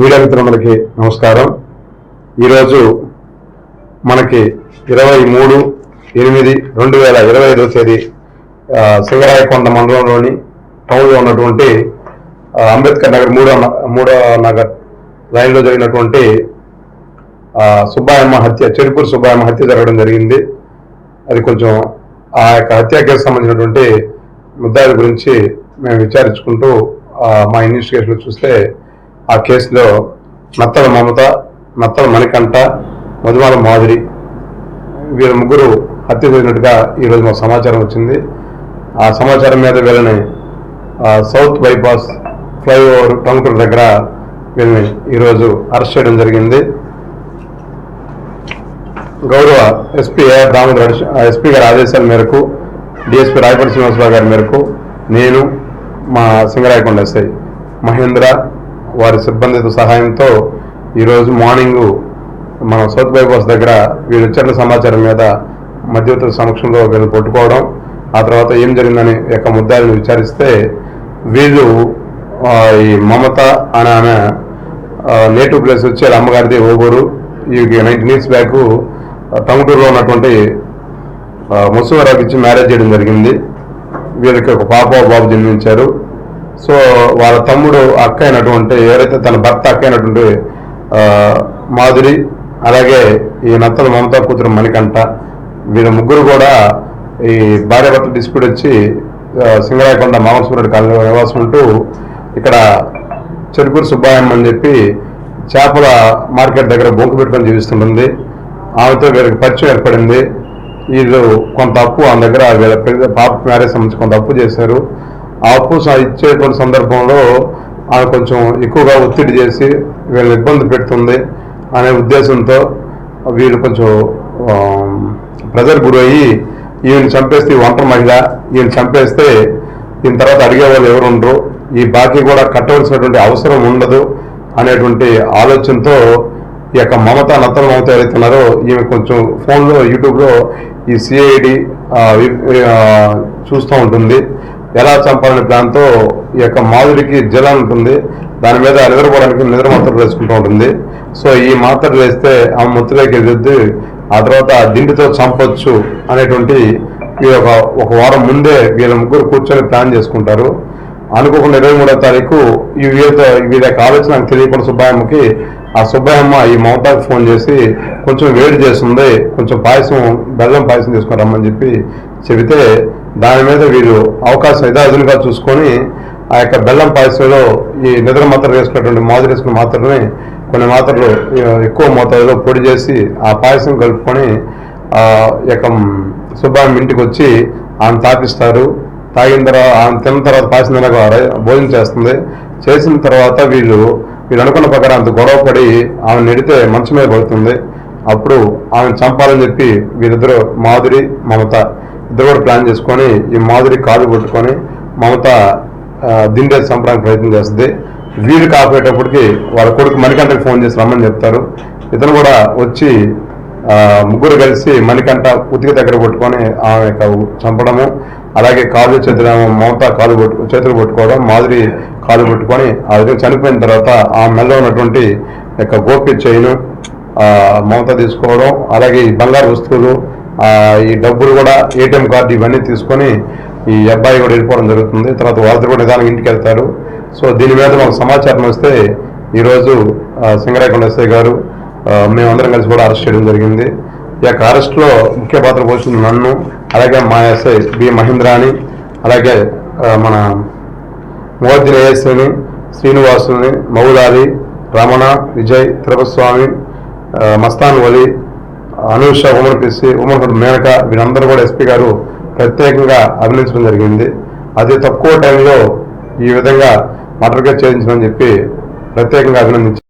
Media మిత్రులందరికీ నమస్కారం. ఈరోజు మనకి ఇరవై మూడు ఎనిమిది రెండు వేల ఇరవై ఐదవ తేదీ సింగరాయకొండ మండలంలోని టౌన్లో ఉన్నటువంటి అంబేద్కర్ నగర్ మూడో మూడో నగర్ లైన్లో జరిగినటువంటి సుబ్బాయమ్మ హత్య చెరుకూరు సుబ్బాయమ్మ హత్య జరగడం జరిగింది. అది కొంచెం ఆ యొక్క హత్య కేసు సంబంధించినటువంటి ముద్దాయిల గురించి మేము విచారించుకుంటూ మా ఇన్వెస్టిగేషన్లో చూస్తే ఆ కేసులో నత్తల మమత నత్తల మణికంఠ మధుమాల మాధురి వీళ్ళ ముగ్గురు హత్య చేసినట్టుగా ఈరోజు మాకు సమాచారం వచ్చింది. ఆ సమాచారం మీద వీళ్ళని సౌత్ బైపాస్ ఫ్లైఓవర్ టంకుల దగ్గర వీళ్ళని ఈరోజు అరెస్ట్ చేయడం జరిగింది. గౌరవ ఎస్పీ ఏఆర్ దామోదర్ ఎస్పీ గారి ఆదేశాల మేరకు డిఎస్పీ రాయపడి శ్రీనివాసరావు గారి మేరకు నేను మా సింగరాయకొండ ఎస్ఐ మహేంద్ర వారి సిబ్బందితో సహాయంతో ఈరోజు మార్నింగ్ మన సౌత్ బైపాస్ దగ్గర వీళ్ళు ఇచ్చిన సమాచారం మీద మధ్యవర్తుల సమక్షంలో వీళ్ళు పట్టుకోవడం ఆ తర్వాత ఏం జరిగిందని యొక్క ముద్దాలను విచారిస్తే వీళ్ళు ఈ మమత అనే ఆమె నేటివ్ ప్లేస్ వచ్చి అమ్మగారిది ఓగూరు ఈ నైన్టీన్ ఇయర్స్ బ్యాక్ టంగుటూరులో ఉన్నటువంటి ముసువరావుకి ఇచ్చి మ్యారేజ్ చేయడం జరిగింది. వీళ్ళకి ఒక పాప బాబు జన్మించారు. సో వాళ్ళ తమ్ముడు అక్క అయినటువంటి ఎవరైతే తన భర్త అక్క అయినటువంటి మాధురి అలాగే ఈ నత్తల మమతా కూతురు మణికంఠ వీళ్ళ ముగ్గురు కూడా ఈ భార్య భర్త డిస్ప్యూట్ వచ్చి సింగరాయకొండ మామసూరుడు కాలనీ నివాసం ఉంటూ ఇక్కడ చెరుకూరు సుబ్బాయమ్మ అని చెప్పి చేపల మార్కెట్ దగ్గర బొంకు పెట్టుకొని జీవిస్తుంటుంది. ఆమెతో వీళ్ళకి పరిచయం ఏర్పడింది. వీళ్ళు కొంత అప్పు ఆమె దగ్గర వీళ్ళ పెద్ద పాప మ్యారేజ్ సంబంధించి కొంత అప్పు చేశారు. ఆ అప్పు ఇచ్చేటువంటి సందర్భంలో ఆమె కొంచెం ఎక్కువగా ఒత్తిడి చేసి వీళ్ళని ఇబ్బంది పెడుతుంది అనే ఉద్దేశంతో వీళ్ళు కొంచెం ప్రెజర్ గురయ్యి ఈయన చంపేస్తే ఈ ఒంటరి మహిళ ఈయన చంపేస్తే దీని తర్వాత అడిగే వాళ్ళు ఎవరు ఉండరు. ఈ బాకీ కూడా కట్టవలసినటువంటి అవసరం ఉండదు అనేటువంటి ఆలోచనతో ఈ యొక్క మమత నత్తల మమత ఎవరైతున్నారో ఈమె కొంచెం ఫోన్లో యూట్యూబ్లో ఈ సిఐడి చూస్తూ ఉంటుంది. ఎలా చంపాలనే ప్లాన్తో ఈ యొక్క మాధురికి జలం ఉంటుంది. దాని మీద నిద్రపోవడానికి నిద్ర మాత్రలు వేసుకుంటూ ఉంటుంది. సో ఈ మాత్రలు వేస్తే ఆ ముత్తులోకి ఎదుద్ది. ఆ తర్వాత దిండితో చంపొచ్చు అనేటువంటి ఈ యొక్క ఒక వారం ముందే వీళ్ళ ముగ్గురు కూర్చొని ప్లాన్ చేసుకుంటారు. అనుకోకుండా ఇరవై మూడో తారీఖు ఈ వీళ్ళతో వీళ్ళ యొక్క ఆలోచన నాకు తెలియకుండా సుబ్బాయమ్మకి ఆ సుబ్బాయమ్మ ఈ మమతాకి ఫోన్ చేసి కొంచెం వేడి చేస్తుంది కొంచెం పాయసం బెల్లం పాయసం తీసుకుని రమ్మని చెప్పి చెబితే దాని మీద వీళ్ళు అవకాశం యథాధునిగా చూసుకొని ఆ యొక్క బెల్లం పాయసంలో ఈ నిద్ర మాత్రలు వేసుకున్నటువంటి మాదిరి వేసుకున్న మాత్రమే కొన్ని మాత్రలు ఎక్కువ మోతాదులో పొడి చేసి ఆ పాయసం కలుపుకొని ఆ యొక్క సుబ్బాయమ్మ ఇంటికి వచ్చి ఆమె తాపిస్తారు. తాగిన తర్వాత ఆమె తిన్న తర్వాత పాయసం తినక భోజనం చేస్తుంది. చేసిన తర్వాత వీళ్ళు వీళ్ళు అనుకున్న ప్రకారం అంత గొడవపడి ఆమె నెడితే మంచం మీద పడుతుంది. అప్పుడు ఆమెను చంపాలని చెప్పి వీరిద్దరు మాధురి మమత ఇద్దరు కూడా ప్లాన్ చేసుకొని ఈ మాధురి కాదు కొట్టుకొని మమత దిండేది దిండేసి చంపడానికి ప్రయత్నం చేస్తుంది. వీళ్ళు కాపోయేటప్పటికి వాళ్ళ కొడుకు మణికంఠకి ఫోన్ చేసి రమ్మని చెప్తారు. ఇతను కూడా వచ్చి ముగ్గురు కలిసి మణికంఠ ఉతికి దగ్గర కొట్టుకొని ఆమె యొక్క చంపడము అలాగే కాలు చేతులు మమత కాలు కొట్టు చేతులు కొట్టుకోవడం మాధురి కాలు కొట్టుకొని ఆ విధంగా చనిపోయిన తర్వాత ఆ మెల్ల ఉన్నటువంటి యొక్క గోపి చైను మమత తీసుకోవడం అలాగే ఈ బంగారు వస్తువులు ఈ డబ్బులు కూడా ఏటీఎం కార్డు ఇవన్నీ తీసుకొని ఈ అబ్బాయి కూడా వెళ్ళిపోవడం జరుగుతుంది. తర్వాత వారితో కూడా నిదానం ఇంటికి వెళ్తారు. సో దీని మీద మాకు సమాచారం వస్తే ఈరోజు ఆ, సింగరాయకొండ ఎస్ఐ గారు మేమందరం కలిసి కూడా అరెస్ట్ చేయడం జరిగింది. ఈ యొక్క అరెస్ట్లో ముఖ్య పాత్ర పోషించిన నన్ను అలాగే మా ఎస్ఐ బి మహేంద్రాని అలాగే మన మోర్జన ఏఎస్ఐని శ్రీనివాసుని మౌలాలి రమణ విజయ్ తిరుపస్వామి స్వామి మస్తాన్ వలి అనూష ఉమర్ పిసి ఉమర్ మేనక వీరందరూ కూడా ఎస్పీ గారు ప్రత్యేకంగా అభినందించడం జరిగింది. అతి తక్కువ టైంలో ఈ విధంగా మటర్గా చేయించమని చెప్పి ప్రత్యేకంగా అభినందించారు.